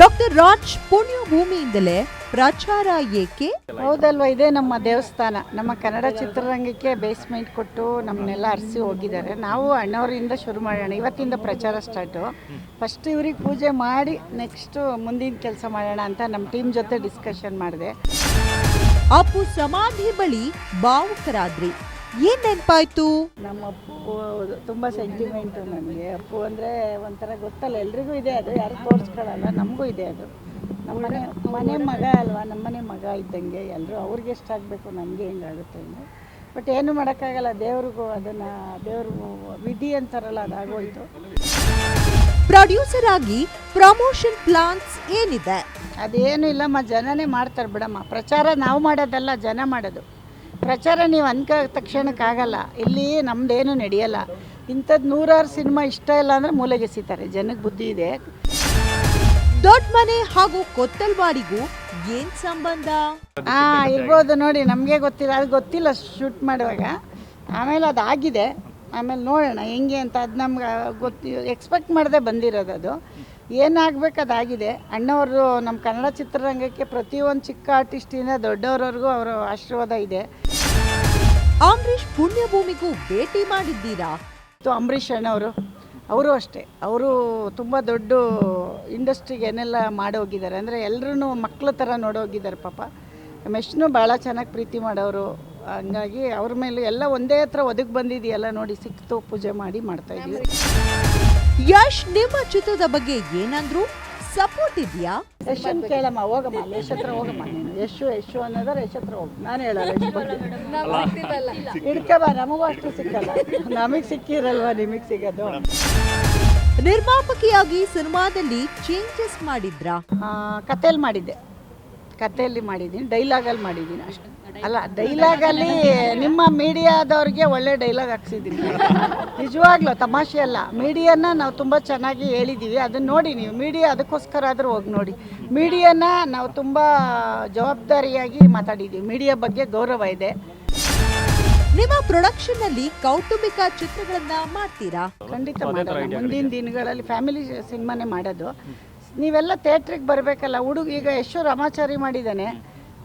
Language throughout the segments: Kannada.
ಡಾಕ್ಟರ್ ರಾಜ್ ಪುಣ್ಯಭೂಮಿಯಿಂದಲೇ ಪ್ರಚಾರ ಏಕೆ? ಹೌದಲ್ವಾ ಇದೇ ನಮ್ಮ ದೇವಸ್ಥಾನ. ನಮ್ಮ ಕನ್ನಡ ಚಿತ್ರರಂಗಕ್ಕೆ ಬೇಸ್ಮೆಂಟ್ ಕೊಟ್ಟು ನಮ್ಮನ್ನೆಲ್ಲ ಅರಸಿ ಹೋಗಿದ್ದಾರೆ. ನಾವು ಅಣ್ಣವರಿಂದ ಶುರು ಮಾಡೋಣ. ಇವತ್ತಿಂದ ಪ್ರಚಾರ ಸ್ಟಾರ್ಟು ಫಸ್ಟ್ ಇವ್ರಿಗೆ ಪೂಜೆ ಮಾಡಿ ನೆಕ್ಸ್ಟು ಮುಂದಿನ ಕೆಲಸ ಮಾಡೋಣ ಅಂತ ನಮ್ಮ ಟೀಮ್ ಜೊತೆ ಡಿಸ್ಕಷನ್ ಮಾಡಿದೆ. ಅಪ್ಪು ಸಮಾಧಿ ಬಳಿ ಭಾವುಕರಾದ್ರಿ. ಏನ್ ನೆನ್ಪಾಯ್ತು? ನಮ್ಮ ಅಪ್ಪು ತುಂಬ ಸೆಂಟಿಮೆಂಟು ನನಗೆ ಅಪ್ಪು ಅಂದರೆ ಒಂಥರ ಗೊತ್ತಲ್ಲ ಎಲ್ರಿಗೂ ಇದೆ ಅದು. ಯಾರು ತೋರಿಸ್ಕೊಳ್ಳಲ್ಲ ನಮಗೂ ಇದೆ ಅದು. ನಮ್ಮ ಮನೆ ಮನೆ ಮಗ ಅಲ್ವಾ ನಮ್ಮನೆ ಮಗ ಇದ್ದಂಗೆ ಎಲ್ಲರೂ ಅವ್ರಿಗೆ ಎಷ್ಟಾಗಬೇಕು ನಮಗೆ ಹೆಂಗಾಗುತ್ತೆ ಅಂದರೆ ಬಟ್ ಏನು ಮಾಡೋಕ್ಕಾಗಲ್ಲ ದೇವ್ರಿಗೂ ಅದನ್ನು ದೇವ್ರ ವಿಧಿ ಅಂತಾರಲ್ಲ ಅದಾಗೋಯ್ತು. ಪ್ರೊಡ್ಯೂಸರ್ ಆಗಿ ಪ್ರಮೋಷನ್ ಪ್ಲಾನ್ಸ್ ಏನಿದೆ? ಅದೇನು ಇಲ್ಲಮ್ಮ ಜನನೇ ಮಾಡ್ತಾರೆ ಬಿಡಮ್ಮ. ಪ್ರಚಾರ ನಾವು ಮಾಡೋದಲ್ಲ ಜನ ಮಾಡೋದು. ಪ್ರಚಾರ ನೀವು ಅನ್ಕ ತಕ್ಷಣಕ್ಕಾಗಲ್ಲ. ಇಲ್ಲಿ ನಮ್ದೇನು ನಡೆಯಲ್ಲ. ಇಂಥದ್ದು ನೂರಾರು ಸಿನಿಮಾ ಇಷ್ಟ ಇಲ್ಲ ಅಂದರೆ ಮೂಲೆಗೆಸಿತಾರೆ ಜನಕ್ಕೆ ಬುದ್ಧಿ ಇದೆ. ದೊಡ್ಡ ಮನೆ ಹಾಗೂ ಕೊತ್ತಲ್ವಾಡಿಗೂ ಏನ್ ಸಂಬಂಧ? ಹಾ ಇರ್ಬೋದು ನೋಡಿ ನಮಗೆ ಗೊತ್ತಿಲ್ಲ. ಅದು ಗೊತ್ತಿಲ್ಲ ಶೂಟ್ ಮಾಡುವಾಗ. ಆಮೇಲೆ ಅದು ಆಗಿದೆ. ಆಮೇಲೆ ನೋಡೋಣ ಹೆಂಗೆ ಅಂತ ಅದು ನಮ್ಗೆ ಗೊತ್ತಿ ಎಕ್ಸ್ಪೆಕ್ಟ್ ಮಾಡದೆ ಬಂದಿರೋದು ಅದು. ಏನಾಗಬೇಕು ಅದಾಗಿದೆ ಅಣ್ಣವರು ನಮ್ಮ ಕನ್ನಡ ಚಿತ್ರರಂಗಕ್ಕೆ ಪ್ರತಿಯೊಂದು ಚಿಕ್ಕ ಆರ್ಟಿಸ್ಟಿಂದ ದೊಡ್ಡವ್ರವ್ರಿಗೂ ಅವರ ಆಶೀರ್ವಾದ ಇದೆ. ಅಂಬರೀಷ್ ಪುಣ್ಯಭೂಮಿಗೂ ಭೇಟಿ ಮಾಡಿದ್ದೀರಾ? ಇದು ಅಂಬರೀಷ್ ಅಣ್ಣವರು. ಅವರು ಅಷ್ಟೇ. ಅವರು ತುಂಬ ದೊಡ್ಡ ಇಂಡಸ್ಟ್ರಿಗೆ ಏನೆಲ್ಲ ಮಾಡೋಗಿದ್ದಾರೆ. ಅಂದರೆ ಎಲ್ಲರೂ ಮಕ್ಕಳ ಥರ ನೋಡೋಗಿದ್ದಾರೆ ಪಾಪ. ಮೆಷ್ನು ಭಾಳ ಚೆನ್ನಾಗಿ ಪ್ರೀತಿ ಮಾಡೋರು. ಹಂಗಾಗಿ ಅವ್ರ ಮೇಲೆ ಎಲ್ಲ ಒಂದೇ ಹತ್ರ ಒದಗಿ ಬಂದಿದೆಯಲ್ಲ ನೋಡಿ ಸಿಕ್ತು ಪೂಜೆ ಮಾಡಿ ಮಾಡ್ತಾ ಇದ್ದೀವಿ ಯಶ್ ನಿಮ್ಮ ಚಿತ್ರದ ಬಗ್ಗೆ ಏನಂದ್ರು? ಸಪೋರ್ಟ್ ಇದೆಯಾ? ಯಶನ್ ಕೇಳಮ್ಮ ಹೋಗಮ್ಮ ಯಶ್ ಹತ್ರ ಹೋಗಮ್ಮ ನೀನು. ಯಶು ಯಶು ಅನ್ನೋದಾರೆ ಯಶ್ ಹತ್ರ ಹೋಗಿ. ನಾನು ಹೇಳಲ್ಲ ಯಶ್ ಬಗ್ಗೆ ಹಿಡ್ಕಬ ನಮಗೂ ಅಷ್ಟು ಸಿಕ್ಕಲ್ಲ. ನಮಗೆ ಸಿಕ್ಕಿರಲ್ವಾ ನಿಮಗೆ ಸಿಗೋದು? ನಿರ್ಮಾಪಕಿಯಾಗಿ ಸಿನಿಮಾದಲ್ಲಿ ಚೇಂಜಸ್ ಮಾಡಿದ್ರಾ? ಕಥೆಯಲ್ಲಿ ಮಾಡಿದ್ದೆ. ಕಥೆಯಲ್ಲಿ ಮಾಡಿದ್ದೀನಿ ಡೈಲಾಗಲ್ಲಿ ಮಾಡಿದ್ದೀನಿ ಅಷ್ಟೇ. ಅಲ್ಲ ಡೈಲಾಗಲ್ಲಿ ನಿಮ್ಮ ಮೀಡಿಯಾದವ್ರಿಗೆ ಒಳ್ಳೆ ಡೈಲಾಗ್ ಹಾಕ್ಸಿದ್ದೀನಿ ನಿಜವಾಗ್ಲೂ ತಮಾಷೆ ಅಲ್ಲ. ಮೀಡಿಯಾನ ನಾವು ತುಂಬ ಚೆನ್ನಾಗಿ ಹೇಳಿದ್ದೀವಿ ಅದನ್ನ ನೋಡಿ ನೀವು. ಮೀಡಿಯಾ ಅದಕ್ಕೋಸ್ಕರ ಆದರೂ ಹೋಗಿ ನೋಡಿ. ಮೀಡಿಯಾನ ನಾವು ತುಂಬ ಜವಾಬ್ದಾರಿಯಾಗಿ ಮಾತಾಡಿದ್ದೀವಿ ಮೀಡಿಯಾ ಬಗ್ಗೆ ಗೌರವ ಇದೆ. ನಿಮ್ಮ ಪ್ರೊಡಕ್ಷನ್ನಲ್ಲಿ ಕೌಟುಂಬಿಕ ಚಿತ್ರಗಳನ್ನ ಮಾಡ್ತೀರಾ? ಖಂಡಿತ ಮಾಡೋಣ ಮುಂದಿನ ದಿನಗಳಲ್ಲಿ ಫ್ಯಾಮಿಲಿ ಸಿನಿಮಾನೇ ಮಾಡೋದು. ನೀವೆಲ್ಲ ಥಿಯೇಟ್ರಿಗೆ ಬರಬೇಕಲ್ಲ. ಹುಡುಗ ಈಗ ಯಶೋ ರಾಮಾಚಾರಿ ಮಾಡಿದ್ದಾನೆ.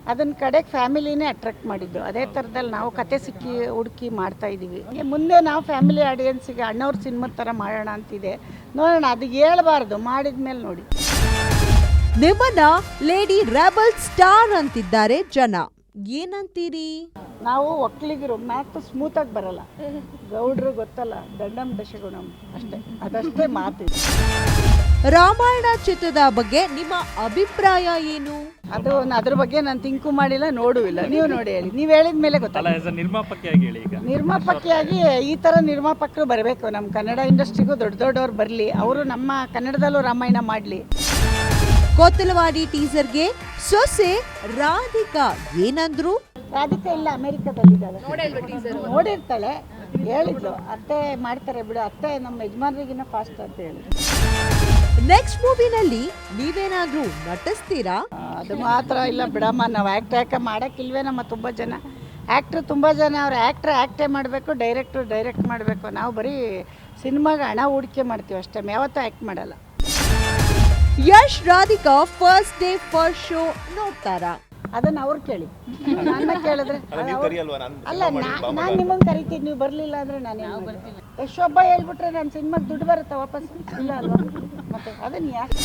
ಅದನ್ನ ಕಡೆಗೆ ಫ್ಯಾಮಿಲಿನೇ ಅಟ್ರಾಕ್ಟ್ ಮಾಡಿದ್ದು. ಅದೇ ಥರದಲ್ಲಿ ನಾವು ಕತೆ ಸಿಕ್ಕಿ ಹುಡುಕಿ ಮಾಡ್ತಾ ಇದ್ದೀವಿ. ಮುಂದೆ ನಾವು ಫ್ಯಾಮಿಲಿ ಆಡಿಯನ್ಸಿಗೆ ಅಣ್ಣವ್ರ ಸಿನಿಮಾದ ಥರ ಮಾಡೋಣ ಅಂತಿದೆ. ನೋಡೋಣ ಅದು ಹೇಳ್ಬಾರ್ದು. ಮಾಡಿದ ಮೇಲೆ ನೋಡಿ. ನಿಮ್ಮನ್ನ ಲೇಡಿ ರೆಬಲ್ ಸ್ಟಾರ್ ಅಂತಿದ್ದಾರೆ ಜನ. ಏನಂತೀರಿ? ನಾವು ಒಕ್ಕಲಿಗರು ಮ್ಯಾಥ್ ಸ್ಮೂತಾಗಿ ಬರಲ್ಲ. ಗೌಡ್ರು ಗೊತ್ತಲ್ಲ ದಂಡಂ ದಶಗುಣಂ. ಅಷ್ಟೇ. ಅದಷ್ಟೇ ಮಾತು ರಾಮಾಯಣ ಚಿತ್ರದ ಬಗ್ಗೆ ನಿಮ್ಮ ಅಭಿಪ್ರಾಯ ಏನು? ಅದು ಅದ್ರ ಬಗ್ಗೆ ನಾನು ತಿಂಕು ಮಾಡಿಲ್ಲ ನೋಡುವಿಲ್ಲ. ನೀವು ನೋಡಿ ಹೇಳಿ. ನೀವು ಹೇಳಿದ ಮೇಲೆ ಅಲ್ಲ ಗೊತ್ತಲ್ಲ ನಿರ್ಮಾಪಕಿಯಾಗಿ ಹೇಳಿ ಈಗ. ನಿರ್ಮಾಪಕಿಯಾಗಿ ಈ ಥರ ನಿರ್ಮಾಪಕರು ಬರಬೇಕು. ನಮ್ಮ ಕನ್ನಡ ಇಂಡಸ್ಟ್ರಿಗೂ ದೊಡ್ಡ ದೊಡ್ಡವ್ರು ಬರಲಿ. ಅವರು ನಮ್ಮ ಕನ್ನಡದಲ್ಲೂ ರಾಮಾಯಣ ಮಾಡಲಿ. ಟೀಸರ್ ಟೀಸರ್ಗೆ ಸೊಸೆ ರಾಧಿಕಾ. ಏನಂದ್ರು? ರಾಧಿಕಾ ಇಲ್ಲ ಅಮೆರಿಕದಲ್ಲಿದ್ದಾಳೆ. ನೋಡಿರ್ತಾಳೆ. ಹೇಳಿದ್ಲು ಅತ್ತೆ ಮಾಡ್ತಾರೆ ಬಿಡು. ಅತ್ತೆ ನಮ್ಮ ಯಜಮಾನ್ರಿಗಿನ್ನ ಫಾಸ್ಟ್ ಅಂತ ಹೇಳಿದ್ರು. ನೆಕ್ಸ್ಟ್ ಮೂವಿನಲ್ಲಿ ನೀವೇನಾದ್ರೂ ನಟಿಸ್ತೀರಾ? ಅದು ಮಾತ್ರ ಇಲ್ಲ ಬಿಡಮ್ಮ. ನಾವು ಆ್ಯಕ್ಟ್ ಯಾಕೆ ಮಾಡೋಕ್ಕಿಲ್ವೇ ನಮ್ಮ ತುಂಬ ಜನ. ಆ್ಯಕ್ಟ್ರು ತುಂಬ ಜನ ಅವ್ರು ಆ್ಯಕ್ಟ್ರ್ ಆ್ಯಕ್ಟೇ ಮಾಡಬೇಕು ಡೈರೆಕ್ಟ್ರು ಡೈರೆಕ್ಟ್ ಮಾಡಬೇಕು. ನಾವು ಬರೀ ಸಿನಿಮಾಗೆ ಹಣ ಹೂಡಿಕೆ ಮಾಡ್ತೀವಿ ಅಷ್ಟೇ. ಯಾವತ್ತೂ ಆ್ಯಕ್ಟ್ ಮಾಡಲ್ಲ. Yash Radhika first day first show ನೋಡ್ತಾರಾ? ಅದನ್ನ ಅವ್ರು ಕೇಳಿ. ನನ್ನ ಕೇಳಿದ್ರೆ ಅಲ್ಲ ನಾನು ನಿಮ್ಮನ್ನು ಕರಿತೀನಿ ನೀವು ಬರಲಿಲ್ಲ ಅಂದ್ರೆ ನಾನು ಬರ್ತೀನಿ ಎಷ್ಟೊಬ್ಬ ಹೇಳ್ಬಿಟ್ರೆ ನನ್ನ ಸಿನಿಮಾಗೆ ದುಡ್ಡು ಬರುತ್ತೆ ವಾಪಸ್. ಇಲ್ಲ ಅಲ್ವಾ? ಮತ್ತೆ ಅದನ್ನ ಯಾಕೆ?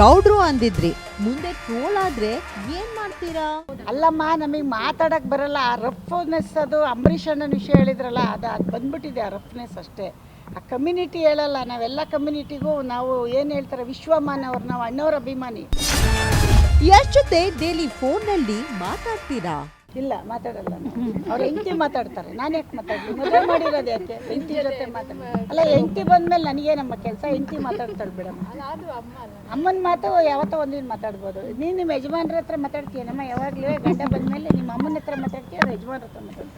ಗೌಡ್ರು ಅಂದಿದ್ರಿ ಮುಂದೆ ಟ್ರೋಲ್ ಆದ್ರೆ ಏನ್ ಮಾಡ್ತೀರಾ? ಅಲ್ಲಮ್ಮ ನಮಗೆ ಮಾತಾಡಕ್ ಬರಲ್ಲ. ಆ ರಫ್ನೆಸ್ ಅದು ಅಂಬರೀಷ್ ಅಣ್ಣನ ವಿಷಯ ಹೇಳಿದ್ರಲ್ಲ ಅದು ಅದು ಬಂದ್ಬಿಟ್ಟಿದೆ ಆ ರಫ್ನೆಸ್ ಅಷ್ಟೇ. ಆ ಕಮ್ಯುನಿಟಿ ಹೇಳಲ್ಲ ನಾವೆಲ್ಲ ಕಮ್ಯುನಿಟಿಗೂ ನಾವು ಏನು ಹೇಳ್ತಾರೆ ವಿಶ್ವಮಾನವ್ರು ನಾವು ಅಣ್ಣವ್ರ ಅಭಿಮಾನಿ. ಜೊತೆ ಡೈಲಿ ಫೋನ್ನಲ್ಲಿ ಮಾತಾಡ್ತೀರಾ? ಇಲ್ಲ, ಮಾತಾಡಲ್ಲ ಅವ್ರ ಹೆಂಡತಿ ಮಾತಾಡ್ತಾರೆ. ನಾನು ಯಾಕೆ ಮಾತಾಡ್ಲಿ? ಮದುವೆ ಮಾಡಿರೋದು ಯಾಕೆ? ಹೆಂಡತಿ ಜೊತೆ ಮಾತಾಡ ಅಲ್ಲ, ಹೆಂಡತಿ ಬಂದ್ಮೇಲೆ ನನಗೆ ನಮ್ಮ ಕೆಲಸ. ಹೆಂಡತಿ ಮಾತಾಡ್ತಾಳೆ ಬಿಡಮ್ಮ. ಅಮ್ಮನ ಮಾತು ಯಾವತ್ತೋ ಒಂದಿನ ಮಾತಾಡ್ಬೋದು. ನೀನು ನಿಮ್ಮ ಯಜಮಾನ್ರ ಹತ್ರ ಮಾತಾಡ್ತೀಯನಮ್ಮ? ಯಾವಾಗಲೂ ಗಂಡ ಬಂದ್ಮೇಲೆ ನಿಮ್ಮ ಅಮ್ಮನ ಹತ್ರ ಮಾತಾಡ್ತೀಯ ಅವ್ರ ಯಜಮಾನ್ರ ಹತ್ರ